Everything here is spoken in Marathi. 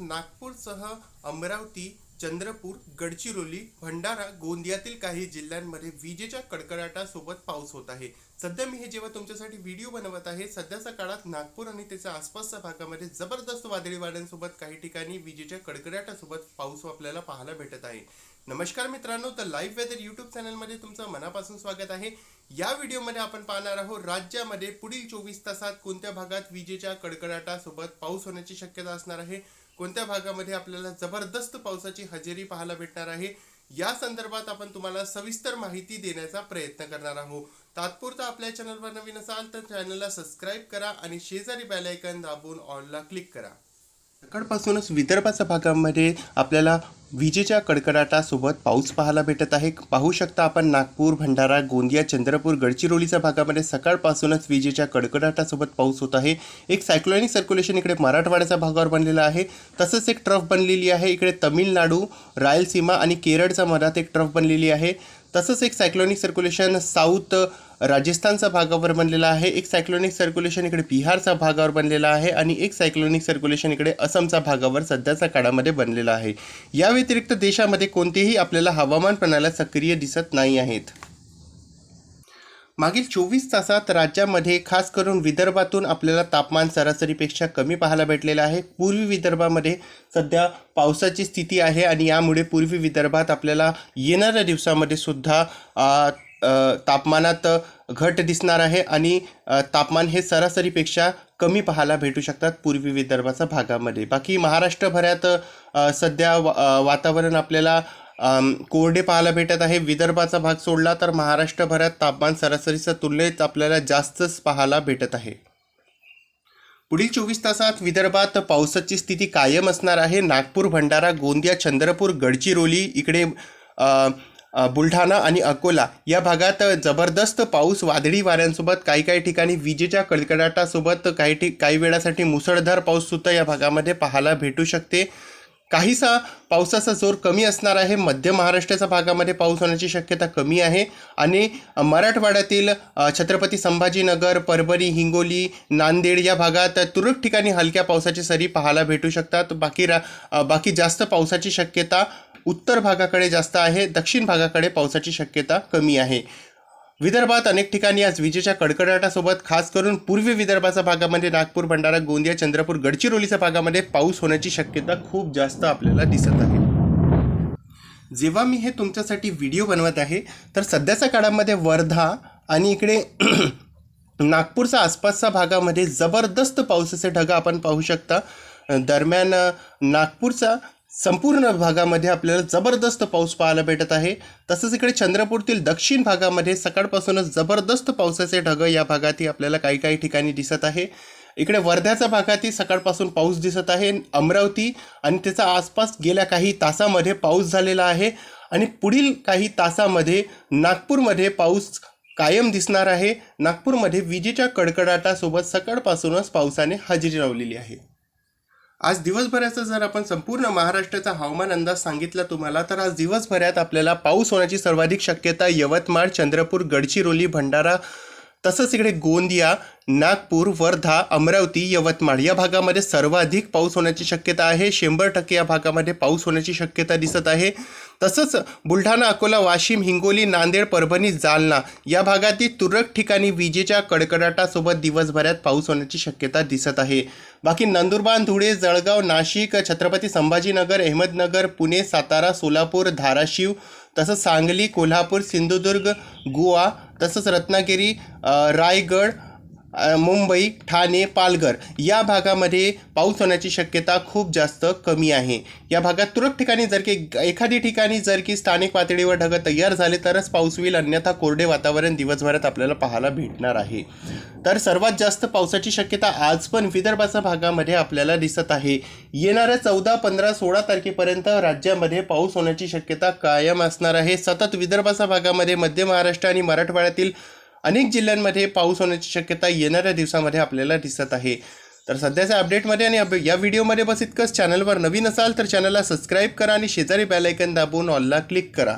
नागपूरसह अमरावती चंद्रपूर गडचिरोली भंडारा गोंदियातील काही जिल्ह्यांमध्ये विजेच्या कडकडाटासोबत पाऊस होत आहे. सध्या मी हे जेव्हा तुमच्यासाठी व्हिडिओ बनवत आहे सध्याच्या काळात नागपूर आणि त्याच्या आसपासच्या भागामध्ये जबरदस्त वादळी वाऱ्यांसोबत काही ठिकाणी विजेच्या कडकडाटासोबत पाऊस आपल्याला पाहायला भेटत आहे. नमस्कार मित्रांनो तर लाईव्ह वेदर युट्यूब चॅनलमध्ये तुमचं मनापासून स्वागत आहे. या व्हिडिओमध्ये आपण पाहणार आहोत राज्यामध्ये पुढील चोवीस तासात कोणत्या भागात विजेच्या कडकडाटासोबत पाऊस होण्याची शक्यता असणार आहे? कोणत्या भागामध्ये आपल्याला जबरदस्त पावसाची हजेरी पाहायला भेटणार आहे? या संदर्भात आपण तुम्हाला सविस्तर माहिती देण्याचा प्रयत्न करणार आहोत. तात्पुरता आपल्या चॅनलवर नवीन असाल तर चॅनलला सबस्क्राईब करा आणि शेजारी बेल आयकन दाबून ऑनला क्लिक करा. सकाळपासूनच विदर्भाच्या भागामध्ये आपल्याला विजेच्या कडकडाटासोबत पाऊस पाहायला भेटत आहे. पाहू शकता आपण नागपूर भंडारा गोंदिया चंद्रपूर गडचिरोलीच्या भागामध्ये सकाळपासूनच विजेच्या कडकडाटासोबत पाऊस होत आहे. एक सायक्लोनिक सर्क्युलेशन इकडे मराठवाड्याच्या भागावर बनलेलं आहे. तसंच एक ट्रफ बनलेली आहे. इकडे तमिळनाडू रायलसीमा आणि केरळच्या मधात एक ट्रफ बनलेली आहे. तसंच एक सायक्लोनिक सर्क्युलेशन साऊथ राजस्थानच्या भागावर बनलेला आहे. एक सायक्लोनिक सर्क्युलेशन इकडे बिहारच्या भागावर बनलेला आहे आणि एक सायक्लोनिक सर्क्युलेशन इकडे असमच्या भागावर सध्याच्या काळामध्ये बनलेला आहे. या व्यतिरिक्त देशामध्ये कोणतेही आपल्याला हवामान प्रणाल्या सक्रिय दिसत नाही आहेत. मागील चोवीस तासात राज्यामध्ये खास करून विदर्भातून आपल्याला तापमान सरासरीपेक्षा कमी पाहायला भेटलेलं आहे. पूर्वी विदर्भामध्ये सध्या पावसाची स्थिती आहे आणि यामुळे पूर्वी विदर्भात आपल्याला येणाऱ्या दिवसामध्ये सुद्धा तापमानात घट दिसणार आहे आणि तापमान हे सरासरीपेक्षा कमी पाहायला भेटू शकतात पूर्वी विदर्भाच्या भागामध्ये. बाकी महाराष्ट्रभरात सध्या वा- वातावरण आपल्याला कोरडे पाहायला भेटत आहे. विदर्भाचा भाग सोडला तर महाराष्ट्रभरात तापमान सरासरीच्या तुलनेत आपल्याला जास्तच पाहायला भेटत आहे. पुढील चोवीस तासात विदर्भात पावसाची स्थिती कायम असणार आहे. नागपूर भंडारा गोंदिया चंद्रपूर गडचिरोली इकडे बुलढाणा आणि अकोला या भागात जबरदस्त पाऊस वादळी वाऱ्यांसोबत काही काही ठिकाणी विजेच्या कडकडाटासोबत काही ठिक काही वेळासाठी मुसळधार पाऊससुद्धा या भागामध्ये पाहायला भेटू शकते. काहीसा पावसाचा जोर कमी असणार आहे. मध्य महाराष्ट्राच्या भागामध्ये पाऊस होण्याची शक्यता कमी आहे. आणि मराठवाड्यातील छत्रपती संभाजीनगर परभणी हिंगोली नांदेड या भागात तुरळक ठिकाणी हलक्या पावसाची सरी पाहायला भेटू शकतात. बाकी रा बाकी जास्त पावसाची शक्यता उत्तर भागाकडे जास्त आहे. दक्षिण भागाकडे पावसाची शक्यता कमी आहे. विदर्भात अनेक ठिकाणी आज विजेच्या कडकडाटासोबत खास करून पूर्वी विदर्भाच्या भागामध्ये नागपूर भंडारा गोंदिया चंद्रपूर गडचिरोलीच्या भागामध्ये पाऊस होण्याची शक्यता खूप जास्त आपल्याला दिसत आहे. जेव्हा मी हे तुमच्यासाठी व्हिडिओ बनवत आहे तर सध्याच्या काळामध्ये वर्धा आणि इकडे नागपूरच्या आसपासच्या भागामध्ये जबरदस्त पावसाचे ढग आपण पाहू शकता. दरम्यान नागपूरचा संपूर्ण भागामध्ये आपल्याला जबरदस्त पाऊस पाहायला भेटत आहे. तसंच इकडे चंद्रपूरतील दक्षिण भागामध्ये सकाळपासूनच जबरदस्त पावसाचे ढग या भागातही आपल्याला काही काही ठिकाणी दिसत आहे. इकडे वर्ध्याच्या भागातही सकाळपासून पाऊस दिसत आहे. अमरावती आणि त्याचा आसपास गेल्या काही तासामध्ये पाऊस झालेला आहे. आणि पुढील काही तासामध्ये नागपूरमध्ये पाऊस कायम दिसणार आहे. नागपूरमध्ये विजेच्या कडकडाटासोबत सकाळपासूनच पावसाने हजेरी लावलेली आहे. आज दिवसभराचा जर आपण संपूर्ण महाराष्ट्राचा हवामान अंदाज सांगितला तुम्हाला तर आज दिवसभरात आपल्याला पाऊस होण्याची सर्वाधिक शक्यता यवतमाळ चंद्रपूर गडचिरोली भंडारा तसंच इकडे गोंदिया नागपूर वर्धा अमरावती यवतमाळ या भागामध्ये सर्वाधिक पाऊस होण्याची शक्यता आहे. शंभर टक्के या भागामध्ये पाऊस होण्याची शक्यता दिसत आहे. तसंच बुलढाणा अकोला वाशिम हिंगोली नांदेड परभणी जालना या भागातील तुरळक ठिकाणी विजेच्या कडकडाटासोबत दिवसभरात पाऊस होण्याची शक्यता दिसत आहे. बाकी नंदुरबार धुळे जळगाव नाशिक छत्रपती संभाजीनगर अहमदनगर पुणे सातारा सोलापूर धाराशिव तसंच सांगली कोल्हापूर सिंधुदुर्ग गोवा तसंच रत्नागिरी रायगड मुंबई ठाणे पालघर या भागामध्ये पाऊस होण्याची शक्यता खूप जास्त कमी आहे. या भागात तुरळक ठिकाणी जर की एखादी ठिकाणी जर की स्थानिक पातळीवर ढग तयार झाले तरच पाऊस होईल. अन्यथा कोरडे वातावरण दिवसभरात आपल्याला पाहायला भेटणार आहे. तर सर्वात जास्त पावसाची शक्यता आज पण विदर्भाच्या भागामध्ये आपल्याला दिसत आहे. येणाऱ्या चौदा पंधरा सोळा तारखेपर्यंत राज्यामध्ये पाऊस होण्याची शक्यता कायम असणार आहे. सतत विदर्भाच्या भागामध्ये मध्य महाराष्ट्र आणि मराठवाड्यातील अनेक जिल्ह्यांमध्ये पाऊस होण्याची शक्यता येणाऱ्या दिवसामध्ये आपल्याला दिसत आहे. तर सध्याच्या अपडेटमध्ये आणि या व्हिडिओमध्ये बस इतकंच. चॅनलवर नवीन असाल तर चॅनलला सबस्क्राईब करा आणि शेजारी बेलायकन दाबून ऑलला क्लिक करा.